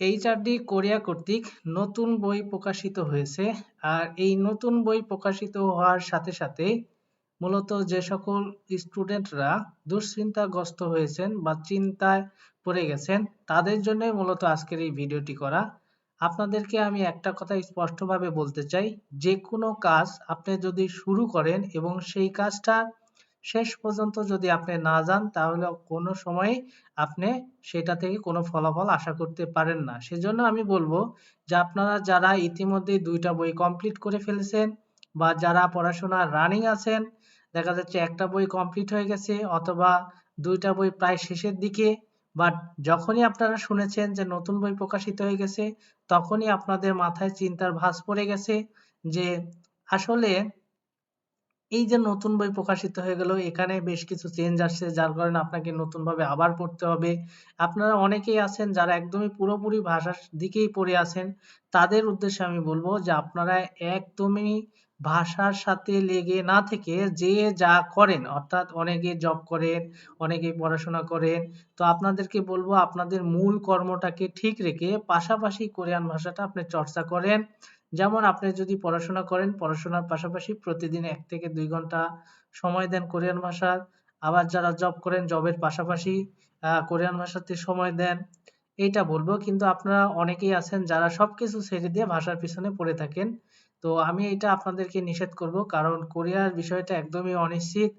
HRD Korea কর্তৃক নতুন বই প্রকাশিত হয়েছে আর এই নতুন বই প্রকাশিত হওয়ার সাথে সাথে মূলত যে সকল স্টুডেন্টরা দুশ্চিন্তাগ্রস্ত হয়েছেন বা চিন্তায় পড়ে গেছেন, তাদের জন্যই মূলত আজকের এই ভিডিওটি করা। আপনাদেরকে আমি একটা কথা স্পষ্টভাবে বলতে চাই, যে কোনো কাজ আপনি যদি শুরু করেন এবং সেই কাজটা শেষ পর্যন্ত যদি আপনি না যান, তাহলে কোনো সময় আপনি সেটা থেকে কোনো ফলাফল আশা করতে পারেন না। সেজন্য আমি বলব যে আপনারা যারা ইতিমধ্যে দুইটা বই কমপ্লিট করে ফেলেছেন বা যারা পড়াশোনা রানিং আছেন, দেখা যাচ্ছে একটা বই কমপ্লিট হয়ে গেছে অথবা দুইটা বই প্রায় শেষের দিকে বাট যখনই আপনারা শুনেছেন যে নতুন বই প্রকাশিত হয়ে গেছে, তখনই আপনাদের মাথায় চিন্তার ভাঁজ পড়ে গেছে যে আসলে এই যে নতুন বই প্রকাশিত হয়ে গেল, এখানে বেশ কিছু চেঞ্জ আসছে, যার কারণে আপনাকে নতুনভাবে আবার পড়তে হবে। আপনারা অনেকেই আছেন যারা একদমই পুরোপুরি ভাষার দিকেই পড়ে আছেন, তাদের উদ্দেশ্যে আমি বলব যে আপনারা একদমই ভাষার সাথে লেগে না থেকে যে যা করেন, অর্থাৎ অনেকে জব করেন, অনেকে পড়াশোনা করেন, তো আপনাদেরকে বলব আপনাদের মূল কর্মটাকে ঠিক রেখে পাশাপাশি কোরিয়ান ভাষাটা আপনি চর্চা করেন। যেমন আপনি যদি পড়াশোনা করেন, পড়াশোনার পাশাপাশি প্রতিদিন এক থেকে দুই ঘণ্টা সময় দেন কোরিয়ান ভাষার। আবার যারা জব করেন জবের পাশাপাশি কোরিয়ান ভাষাতে সময় দেন। এইটা বলব, কিন্তু আপনারা অনেকেই আছেন যারা সবকিছু ছেড়ে দিয়ে ভাষার পিছনে পড়ে থাকেন। তো আমি এটা আপনাদেরকে নিষেধ করব, কারণ কোরিয়ার বিষয়টা একদমই অনিশ্চিত।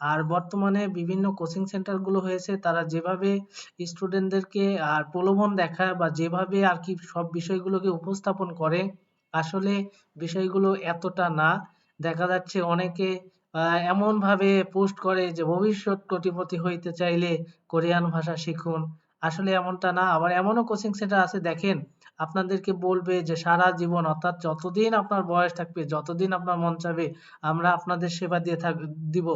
আর বর্তমানে বিভিন্ন কোচিং সেন্টারগুলো হয়েছে, তারা যেভাবে স্টুডেন্টদেরকে আর প্রলোভন দেখায় বা যেভাবে আর কি সব বিষয়গুলোকে উপস্থাপন করে আসলে বিষয়গুলো এতটা না। দেখা যাচ্ছে অনেকে এমন ভাবে পোস্ট করে যে ভবিষ্যৎ কোটিপতি হইতে চাইলে কোরিয়ান ভাষা শিখুন। আসলে এমনটা না। আবার এমনও কোচিং সেন্টার আছে, দেখেন, আপনাদেরকে বলবে যে সারা জীবন, অর্থাৎ যতদিন আপনার বয়স থাকবে, যতদিন আপনার মন চাবে আমরা আপনাদের সেবা দিয়ে থাক, দিব।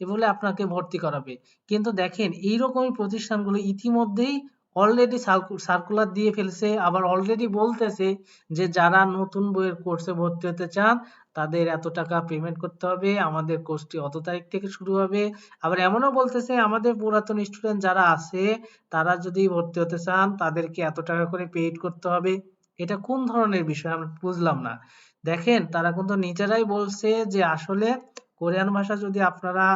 এ বলে আপনাকে ভর্তি করাবে। কিন্তু দেখেন, এইরকমই প্রতিষ্ঠানগুলো ইতিমধ্যেই অলরেডি সার্কুলার দিয়ে ফেলছে, আবার অলরেডি বলতেছে যে যারা নতুন বইয়ের কোর্সে ভর্তি হতে চান, তাদের এত টাকা পেমেন্ট করতে হবে, আমাদের কোর্সটি অত তারিখ থেকে শুরু হবে। আবার এমনও বলতেছে, আমাদের পুরাতন স্টুডেন্ট যারা আছে, তারা যদি ভর্তি হতে চান, তাদেরকে এত টাকা করে পেইড করতে হবে। এটা কোন ধরনের বিষয় আমরা বুঝলাম না। দেখেন, তারা কিন্তু নিজেরাই বলছে যে আসলে কোরিয়ান ভাষা যদি আপনারা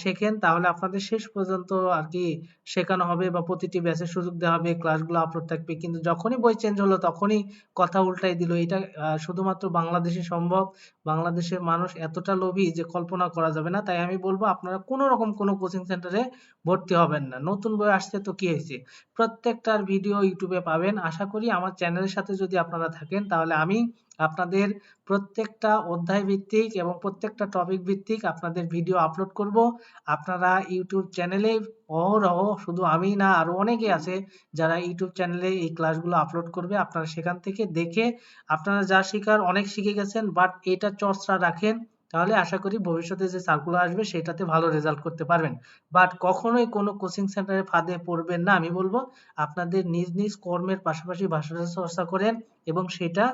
শেখেন, তাহলে আপনাদের শেষ পর্যন্ত আর কি শেখানো হবে বা প্রতিটি ব্যাচের সুযোগ দেওয়া হবে ক্লাসগুলো আপলোড থাকবে। কিন্তু যখনই বই চেঞ্জ হলো, তখনই কথা উল্টাই দিল। এটা শুধুমাত্র বাংলাদেশে সম্ভব। বাংলাদেশের মানুষ এতটা লোভী যে কল্পনা করা যাবে না। তাই আমি বলব, আপনারা কোনো রকম কোনো কোচিং সেন্টারে ভর্তি হবেন না। নতুন বই আসছে তো কি হয়েছে? প্রত্যেকটার ভিডিও ইউটিউবে পাবেন। আশা করি আমার চ্যানেলের সাথে যদি আপনারা থাকেন, তাহলে আমি আপনাদের প্রত্যেকটা অধ্যায় ভিত্তিক এবং প্রত্যেকটা টপিক ভিত্তিক আপনাদের ভিডিও আপলোড করব। আপনারা ইউটিউব চ্যানেলে অহরহ শুধু আমি না, আরও অনেকে আছে যারা ইউটিউব চ্যানেলে এই ক্লাসগুলো আপলোড করবে। আপনারা সেখান থেকে দেখে আপনারা যা শেখার অনেক শিখে গেছেন বাট এটা চর্চা রাখেন, তাহলে আশা করি ভবিষ্যতে যে সার্কুলার আসবে সেটাতে ভালো রেজাল্ট করতে পারবেন। বাট কখনোই কোনো কোচিং সেন্টারে ফাঁদে পড়বেন না, আমি বলব, আপনাদের নিজ নিজ কর্মের পাশাপাশি ভাষা চর্চা করেন এবং সেটা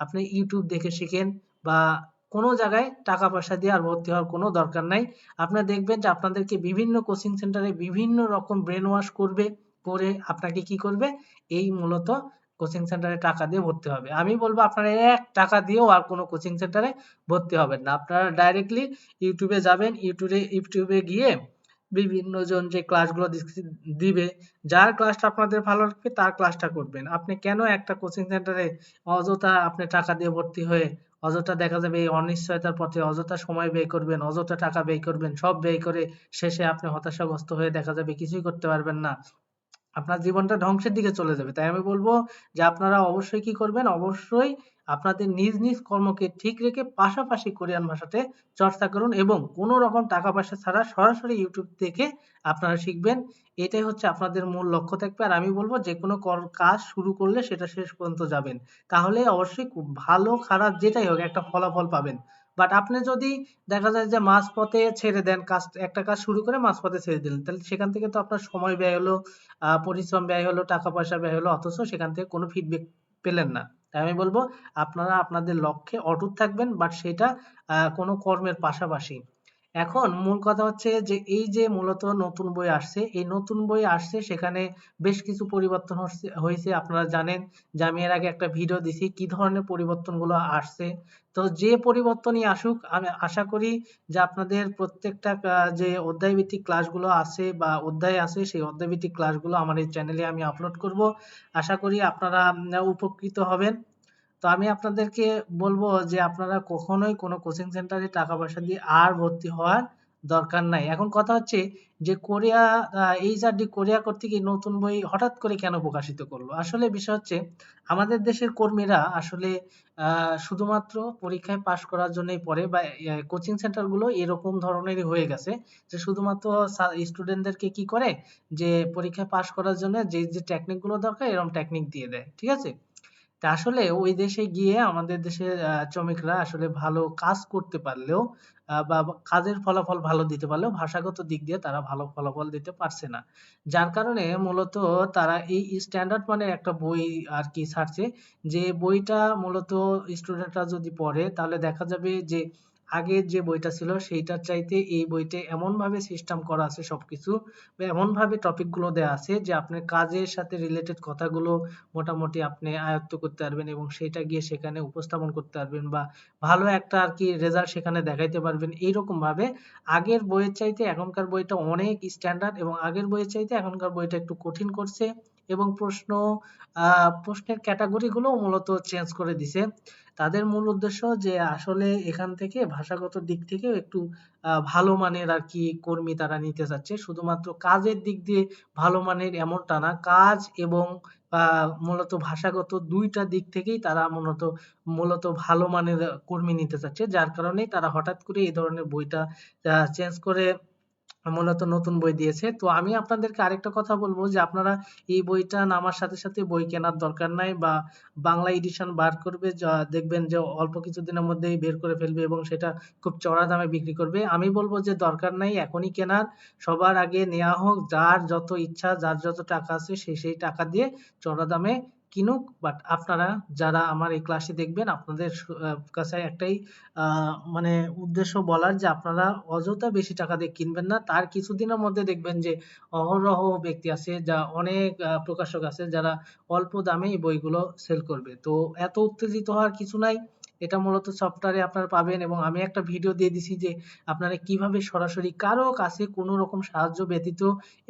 আপনি ইউটিউব দেখে শিখেন বা কোনো জায়গায় টাকা পয়সা দিয়ে আর ভর্তি হওয়ার কোনো দরকার নাই। আপনারা দেখবেন যে আপনাদেরকে বিভিন্ন কোচিং সেন্টারে বিভিন্ন রকম ব্রেন ওয়াশ করবে, করে আপনাকে কি করবে? এই মূলত কোচিং সেন্টারে টাকা দিয়ে ভর্তি হবে। আমি বলব আপনারা এক টাকা দিয়েও আর কোনো কোচিং সেন্টারে ভর্তি হবেন না। আপনারা ডাইরেক্টলি ইউটিউবে যাবেন ইউটিউবে ইউটিউবে গিয়ে বিভিন্ন জন যে ক্লাসগুলো দিবে, যার ক্লাসটা আপনাদের ভালো লাগবে, তার ক্লাসটা করবেন। আপনি কেন একটা কোচিং সেন্টারে অযথা আপনি টাকা দিয়ে ভর্তি হয়ে, অযথা দেখা যাবে এই অনিশ্চয়তার পথে অযথা সময় ব্যয় করবেন, অযথা টাকা ব্যয় করবেন, সব ব্যয় করে শেষে আপনি হতাশাগ্রস্ত হয়ে দেখা যাবে কিছুই করতে পারবেন না। আপনার জীবনটা ধ্বংসের দিকে চলে যাবে। তাই আমি বলব যে আপনারা অবশ্যই কি করবেন? অবশ্যই আপনাদের নিজ নিজ কর্মকে ঠিক রেখে পাশাপাশি কোরিয়ান ভাষাতে চর্চা করুন এবং কোনো রকম টাকা পয়সা ছাড়া সরাসরি ইউটিউব থেকে আপনারা শিখবেন। এটাই হচ্ছে আপনাদের মূল লক্ষ্য থাকবে। আর আমি বলব যে কোনো কাজ শুরু করলে সেটা শেষ পর্যন্ত যাবেন। তাহলে অবশ্যই খুব ভালো, খারাপ যেটাই হোক একটা ফলাফল পাবেন। বাট আপনি যদি দেখা যায় যে মাঝপথে ছেড়ে দেন, কাজ, একটা কাজ শুরু করে মাঝপথে ছেড়ে দিলেন, তাহলে সেখান থেকে তো আপনার সময় ব্যয় হলো পরিশ্রম ব্যয় হলো, টাকা পয়সা ব্যয় হলো, অথচ সেখান থেকে কোনো ফিডব্যাক পেলেন না। তাই আমি বলব আপনারা আপনাদের লক্ষ্যে অটুট থাকবেন বাট সেটা কোনো কর্মের পাশাপাশি। এখন মূল কথা হচ্ছে যে, এই যে মূলত নতুন বই আসছে, এই নতুন বই আসছে সেখানে বেশ কিছু পরিবর্তন হয়েছে। আপনারা জানেন যে, আমি এর আগে একটা ভিডিও দিছি, কি ধরনের পরিবর্তনগুলো আসছে। তো যে পরিবর্তনই আসুক, আমি আশা করি যে আপনাদের প্রত্যেকটা যে অধ্যায়ভিত্তিক ক্লাসগুলো আছে বা অধ্যায় আছে, সেই অধ্যায়ভিত্তিক ক্লাসগুলো আমার এই চ্যানেলে আমি আপলোড করব। আশা করি আপনারা উপকৃত হবেন। তো আমি আপনাদেরকে বলব যে আপনারা কখনোই কোনো কোচিং সেন্টারে টাকা পয়সা দিয়ে আর ভর্তি হওয়ার দরকার নাই। এখন কথা হচ্ছে যে কোরিয়া এইচআরডি কোরিয়া কর্তৃক এই নতুন বই হঠাৎ করে কেন প্রকাশিত করল? আসলে বিষয় হচ্ছে আমাদের দেশের কর্মীরা আসলে শুধুমাত্র পরীক্ষায় পাশ করার জন্যই পড়ে বা কোচিং সেন্টারগুলো এরকম ধরনেরই হয়ে গেছে যে শুধুমাত্র স্টুডেন্টদেরকে কি করে? যে পরীক্ষায় পাশ করার জন্য যে যে টেকনিকগুলো দরকার এরকম টেকনিক দিয়ে দেয়। ঠিক আছে? তা আসলে ওই দেশে গিয়ে আমাদের দেশের আহ, শ্রমিকরা আসলে ভালো কাজ করতে পারলেও আহ, বা কাজের ফলাফল ভালো দিতে পারলেও ভাষাগত দিক দিয়ে তারা ভালো ফলাফল দিতে পারছে না। যার কারণে মূলত তারা এই স্ট্যান্ডার্ড মানের একটা বই আর কি ছাড়ছে যে বইটা মূলত স্টুডেন্টরা যদি পড়ে তাহলে দেখা যাবে যে আগের যে বইটা ছিল সেইটার চাইতে এই বইতে এমন ভাবে সিস্টেম করা আছে সবকিছু বা এমন ভাবে টপিকগুলো দেওয়া আছে যে আপনার কাজের সাথে রিলেটেড কথাগুলো মোটামুটি আপনি আয়ত্ত করতে পারবেন এবং সেটা গিয়ে সেখানে উপস্থাপন করতে পারবেন বা ভালো একটা আর কি রেজাল্ট সেখানে দেখাইতে পারবেন। এইরকম ভাবে আগের বইয়ের চাইতে এখনকার বইটা অনেক স্ট্যান্ডার্ড এবং আগের বইয়ের চাইতে এখনকার বইটা একটু কঠিন করছে এবং প্রশ্ন প্রশ্নের ক্যাটাগরি গুলো মূলত চেঞ্জ করে দিছে। তাদের মূল উদ্দেশ্য যে আসলে এখান থেকে ভাষাগত দিক থেকেও একটু ভালো মানের আর কি কর্মী তারা নিতে চাচ্ছে। শুধুমাত্র কাজের দিক দিয়ে ভালো মানের এমনটা না, কাজ এবং মূলত ভাষাগত দুইটা দিক থেকেই তারা মূলত মূলত ভালো মানের কর্মী নিতে চাচ্ছে। যার কারণেই তারা হঠাৎ করে এই ধরনের বইটা চেঞ্জ করে মূলত নতুন বই দিয়েছে। তো আমি আপনাদেরকে আরেকটা কথা বলব যে আপনারা এই বইটা নামার সাথে সাথে বই কেনার দরকার নাই বা বাংলা এডিশন বার করবে, যা দেখবেন যে অল্প কিছুদিনের মধ্যেই বের করে ফেলবে এবং সেটা খুব চড়া দামে বিক্রি করবে। আমি বলব যে দরকার নাই, এখনই কেনার। সবার আগে নেওয়া হোক, যার যত ইচ্ছা, যার যত টাকা আছে সে সেই টাকা দিয়ে চড়া দামে কিনুক বাট আপনারা যারা আমার এই ক্লাসে দেখবেন, আপনাদের কাছে একটাই মানে উদ্দেশ্য বলার যে আপনারা অযথা বেশি টাকা দিয়ে কিনবেন না। তার কিছুদিনের মধ্যে দেখবেন যে অহরহ ব্যক্তি আছে, যা অনেক প্রকাশক আছে, যারা অল্প দামে এই বইগুলো সেল করবে। তো এত উত্তেজিত হওয়ার কিছু নাই। এটা মূলত সফটওয়্যারে আপনারা পাবেন এবং আমি একটা ভিডিও দিয়ে দিছি যে আপনারা কীভাবে সরাসরি কারও কাছে কোনো রকম সাহায্য ব্যতীত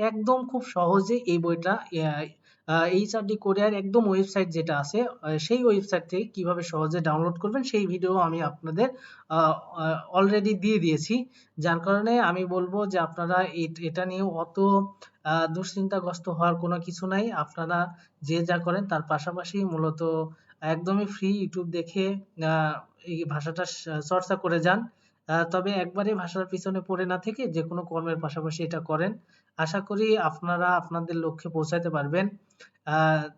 একদম খুব সহজে এই বইটা এইচআরডি কোরিয়ার একদম ওয়েবসাইট যেটা আছে সেই ওয়েবসাইট থেকে কীভাবে সহজে ডাউনলোড করবেন, সেই ভিডিও আমি আপনাদের অলরেডি দিয়ে দিয়েছি। যার কারণে আমি বলব যে আপনারা এটা নিয়ে অত দুশ্চিন্তাগ্রস্ত হওয়ার কোনো কিছু নাই। আপনারা যে যা করেন তার পাশাপাশি মূলত একদমই ফ্রি ইউটিউব দেখে এই ভাষাটা চর্চা করে যান। তবে একবারে ভাষার পিছনে পড়ে না থেকে যে কোনো কর্মের পাশাপাশি এটা করেন। আশা করি আপনারা আপনাদের লক্ষ্যে পৌঁছাতে পারবেন।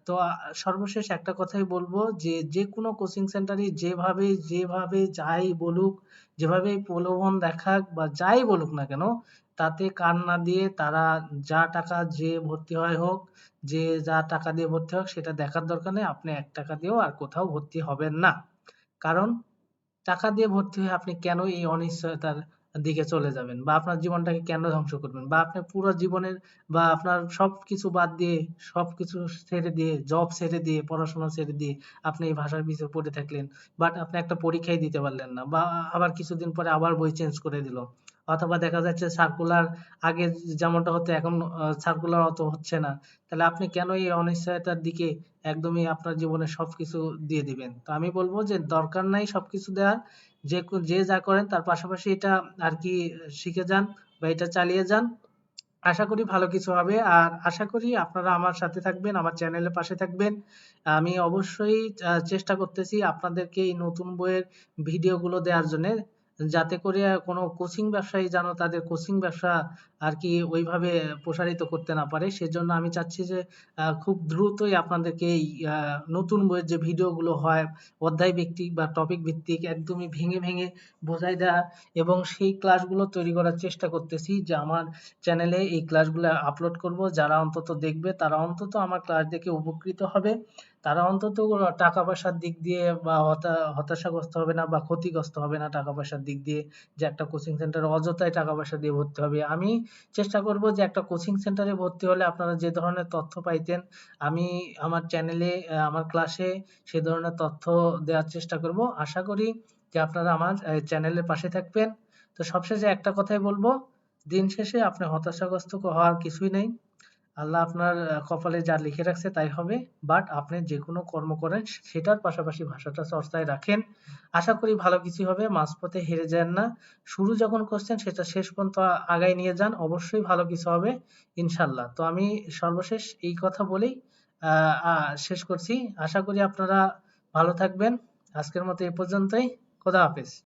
তো সর্বশেষ একটা কথাই বলব যে যে কোনো কোচিং সেন্টারে যেভাবে যেভাবে যাই বলুক, যেভাবে প্রলোভন দেখাক বা যাই বলুক না কেন, তাতে কান না দিয়ে তারা যা টাকা যে ভর্তি হয় হোক, যে যা টাকা দিয়ে ভর্তি হোক, সেটা দেখার দরকার নেই। আপনি এক টাকা দিয়েও আর কোথাও ভর্তি হবেন না। কারণ টাকা দিয়ে ভর্তি হয়ে আপনি কেন এই অনিশ্চয়তার দিকে চলে যাবেন? বা আপনার জীবনটাকে কেন ধ্বংস করবেন? বা আপনি পুরো জীবনের বা আপনার সবকিছু বাদ দিয়ে, সবকিছু ছেড়ে দিয়ে জব ছেড়ে দিয়ে, পড়াশোনা ছেড়ে দিয়ে আপনি এই ভাষার পিছনে পড়ে থাকলেন বাট আপনি একটা পরীক্ষাই দিতে পারলেন না, বা আবার কিছুদিন পরে আবার বই চেঞ্জ করে দিল। অথবা দেখা যাচ্ছে সার্কুলার আগে যেমনটা হতো, এখন সার্কুলার অত হচ্ছে না। তাহলে আপনি কেন এই অনিশ্চয়তার দিকে একদমই আপনার জীবনে সবকিছু দিয়ে দিবেন? তো আমি বলব যে দরকার নাই সবকিছু দেওয়ার। যে যে যা করেন তার পাশাপাশি এটা আর কি শিখে যান বা এটা চালিয়ে যান। আশা করি ভালো কিছু হবে। আর আশা করি আপনারা আমার সাথে থাকবেন, আমার চ্যানেলের পাশে থাকবেন। আমি অবশ্যই চেষ্টা করতেছি আপনাদেরকে এই নতুন বইয়ের ভিডিওগুলো দেওয়ার জন্য। যাতে করে কোনো কোচিং ব্যবসায়ী যেন তাদের কোচিং ব্যবসা আর কি ওইভাবে প্রসারিত করতে না পারে। সেজন্য আমি চাচ্ছি যে খুব দ্রুতই আপনাদেরকে এই নতুন বইয়ের যে ভিডিওগুলো হয়, অধ্যায় ভিত্তিক বা টপিক ভিত্তিক একদমই ভেঙে ভেঙে বোঝাই দেওয়া এবং সেই ক্লাসগুলো তৈরি করার চেষ্টা করতেছি যে আমার চ্যানেলে এই ক্লাসগুলো আপলোড করব। যারা অন্তত দেখবে তারা অন্তত আমার ক্লাস দেখে উপকৃত হবে। তারা অন্তত টাকা পয়সার দিক দিয়ে বা হতা, হতাশাগ্রস্ত হবে না বা ক্ষতিগ্রস্ত হবে না টাকা পয়সার দিক দিয়ে যে একটা কোচিং সেন্টারে অযথায় টাকা পয়সা দিয়ে ভর্তি হবে। আমি চেষ্টা করব যে একটা কোচিং সেন্টারে ভর্তি হলে আপনারা যে ধরনের তথ্য পাইতেন, আমি আমার চ্যানেলে আমার ক্লাসে সে ধরনের তথ্য দেওয়ার চেষ্টা করব। আশা করি যে আপনারা আমার চ্যানেলের পাশে থাকবেন। তো সবশেষে একটা কথাই বলব, দিন শেষে আপনি হতাশাগ্রস্ত হওয়ার কিছুই নেই। আল্লাহ আপনার কপালে যা লিখে রাখছে তাই হবে। বাট আপনি যে কোনো কর্ম করেন, সেটার পাশাপাশি ভাষাটা চর্চায় রাখেন। আশা করি ভালো কিছু হবে, মাঝপথে হেরে যান না। শুরু যখন করছেন, সেটা শেষ পর্যন্ত আগায় নিয়ে যান, অবশ্যই ভালো কিছু হবে ইনশাল্লাহ তো আমি সর্বশেষ এই কথা বলেই শেষ করছি। আশা করি আপনারা ভালো থাকবেন। আজকের মতো এ পর্যন্তই। খোদা হাফেজ।